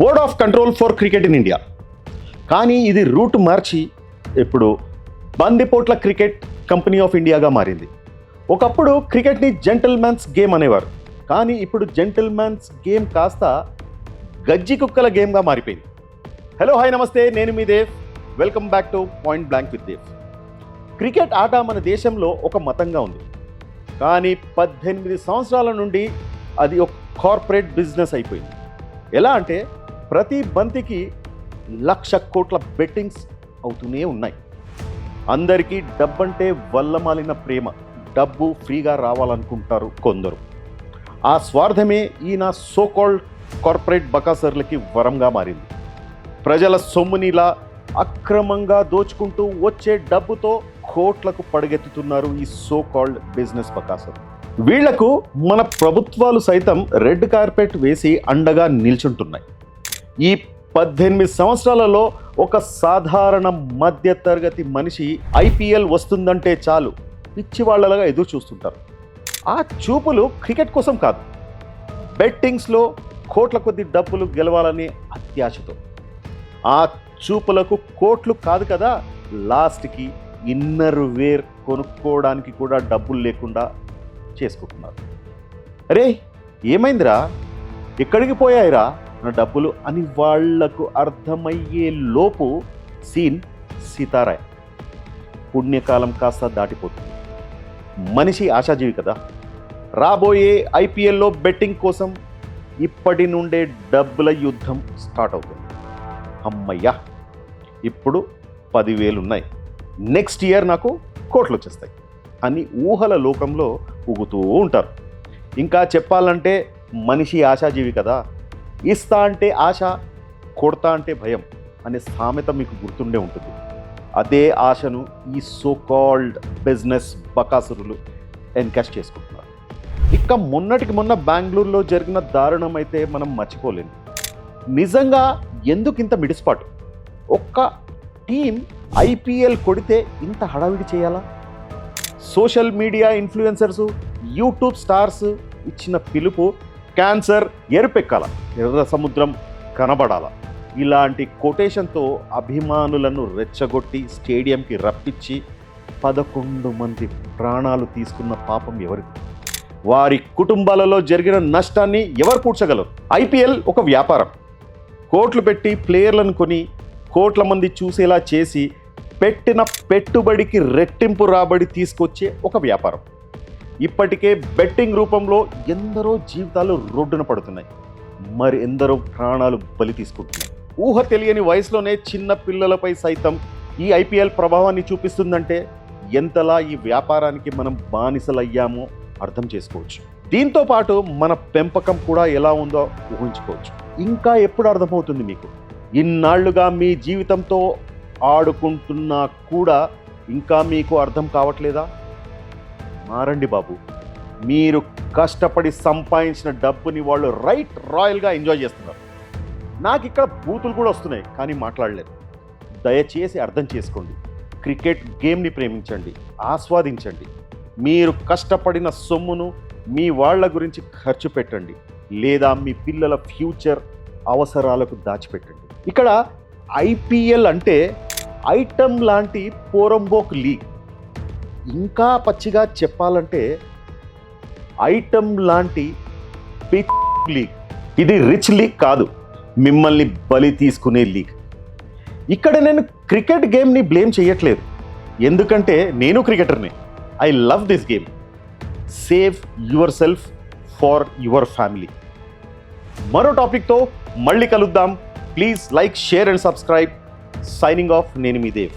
Board of control for cricket in India. కానీ ఇది route మార్చి ఇప్పుడు బందిపోట్ల క్రికెట్ కంపెనీ ఆఫ్ ఇండియాగా మారింది. ఒకప్పుడు క్రికెట్ని జెంటల్మెన్స్ గేమ్ అనేవారు. కానీ ఇప్పుడు జెంటల్మెన్స్ గేమ్ కాస్త గజ్జి కుక్కల గేమ్గా మారిపోయింది. హలో హాయ్ నమస్తే. నేను మీ Dev. Welcome back to point blank with Dev. Cricket ఆట మన దేశంలో ఒక మతంగా ఉంది. కానీ పద్దెనిమిది సంవత్సరాల నుండి అది ఒక కార్పొరేట్ బిజినెస్ అయిపోయింది. ఎలా అంటే ప్రతి బంతికి లక్ష కోట్ల బెట్టింగ్స్ అవుతూనే ఉన్నాయి. అందరికీ డబ్బంటే వల్లమాలిన ప్రేమ. డబ్బు ఫ్రీగా రావాలనుకుంటారు కొందరు. ఆ స్వార్థమే ఈయన సోకాల్డ్ కార్పొరేట్ బకాసర్లకి వరంగా మారింది. ప్రజల సొమ్మునిలా అక్రమంగా దోచుకుంటూ వచ్చే డబ్బుతో కోట్లకు పడగెత్తుతున్నారు ఈ సో కాల్డ్ బిజినెస్ బకాసర్. వీళ్ళకు మన ప్రభుత్వాలు సైతం రెడ్ కార్పెట్ వేసి అండగా నిల్చుంటున్నాయి. ఈ పద్దెనిమిది సంవత్సరాలలో ఒక సాధారణ మధ్యతరగతి మనిషి ఐపీఎల్ వస్తుందంటే చాలు. పిచ్చి వాళ్ళలాగా ఎదురు చూస్తుంటారు. ఆ చూపులు క్రికెట్ కోసం కాదు. బెట్టింగ్స్లో కోట్ల కొద్ది డబ్బులు గెలవాలనే అత్యాశతో. ఆ చూపులకు కోట్లు కాదు కదా లాస్ట్కి ఇన్నర్ వేర్ కొనుక్కోవడానికి కూడా డబ్బులు లేకుండా చేసుకుంటున్నారు. అరే ఏమైందిరా? ఎక్కడికి పోయాయిరా? డబ్బులు అని వాళ్ళకు అర్థమయ్యే లోపు సీన్ సీతారాయ్. పుణ్యకాలం కాస్త దాటిపోతుంది. మనిషి ఆశాజీవి కదా. రాబోయే ఐపీఎల్లో బెట్టింగ్ కోసం ఇప్పటి నుండే డబ్బుల యుద్ధం స్టార్ట్ అవుతుంది. అమ్మయ్యా! ఇప్పుడు పదివేలు ఉన్నాయి నెక్స్ట్ ఇయర్ నాకు కోట్లు వచ్చేస్తాయి అని ఊహల లోకంలో ఊగుతూ ఉంటారు. ఇంకా చెప్పాలంటే మనిషి ఆశాజీవి కదా. ఇస్తా అంటే ఆశ కొడతా అంటే భయం అనే సామెత మీకు గుర్తుండే ఉంటుంది. అదే ఆశను ఈ సో కాల్డ్ బిజినెస్ బకాసురులు ఎన్కాష్ చేసుకుంటున్నారు. ఇక మొన్నటికి మొన్న బెంగళూరులో జరిగిన దారుణం అయితే మనం మర్చిపోలేము నిజంగా ఎందుకు ఇంత మిడిసిపాటు? ఒక్క టీం ఐపీఎల్ కొడితే ఇంత హడావిడి చేయాలా? Social media influencers YouTube stars ఇచ్చిన పిలుపు క్యాన్సర్ ఎరుపెక్కాల ఎర్ర సముద్రం కనబడాల. ఇలాంటి కొటేషన్తో అభిమానులను రెచ్చగొట్టి స్టేడియంకి రప్పించి పదకొండు మంది ప్రాణాలు తీసుకున్న పాపం ఎవరికి వారి కుటుంబాలలో జరిగిన నష్టాన్ని ఎవరు పూడ్చగలరు? ఐపీఎల్ ఒక వ్యాపారం. కోట్లు పెట్టి ప్లేయర్లను కొని కోట్ల మంది చూసేలా చేసి పెట్టిన పెట్టుబడికి రెట్టింపు రాబడి తీసుకొచ్చే ఒక వ్యాపారం. ఇప్పటికే బెట్టింగ్ రూపంలో ఎందరో జీవితాలు రోడ్డున పడుతున్నాయి. మరి ఎందరో ప్రాణాలు బలి తీసుకుంటున్నాయి. ఊహ తెలియని వయసులోనే చిన్న పిల్లలపై సైతం ఈ ఐపీఎల్ ప్రభావాన్ని చూపిస్తుందంటే ఎంతలా ఈ వ్యాపారానికి మనం బానిసలయ్యామో అర్థం చేసుకోవచ్చు. దీంతో పాటు మన పెంపకం కూడా ఎలా ఉందో ఊహించుకోవచ్చు. ఇంకా ఎప్పుడు అర్థమవుతుంది మీకు? ఇన్నాళ్ళుగా మీ జీవితంతో ఆడుకుంటున్నా కూడా ఇంకా మీకు అర్థం కావట్లేదా? మారండి బాబు. మీరు కష్టపడి సంపాదించిన డబ్బుని వాళ్ళు రైట్ రాయల్గా ఎంజాయ్ చేస్తున్నారు. నాకు ఇక్కడ బూతులు కూడా వస్తున్నాయి కానీ మాట్లాడలేదు. దయచేసి అర్థం చేసుకోండి. క్రికెట్ గేమ్ని ప్రేమించండి ఆస్వాదించండి. మీరు కష్టపడిన సొమ్మును మీ వాళ్ళ గురించి ఖర్చు పెట్టండి లేదా మీ పిల్లల ఫ్యూచర్ అవసరాలకు దాచిపెట్టండి. ఇక్కడ ఐపీఎల్ అంటే ఐటమ్ లాంటి పోరంబోక్ లీగ్. ఇంకా పచ్చిగా చెప్పాలంటే ఐటమ్ లాంటి పిచ్ లీగ్ ఇది రిచ్ లీగ్ కాదు. మిమ్మల్ని బలి తీసుకునే లీగ్ ఇక్కడ నేను క్రికెట్ గేమ్ని బ్లేమ్ చేయట్లేదు. ఎందుకంటే నేను క్రికెటర్ని. I love this game. Save yourself for your family. మరో టాపిక్తో మళ్ళీ కలుద్దాం. Please like share and subscribe. Signing off నేను మీ దేవ్.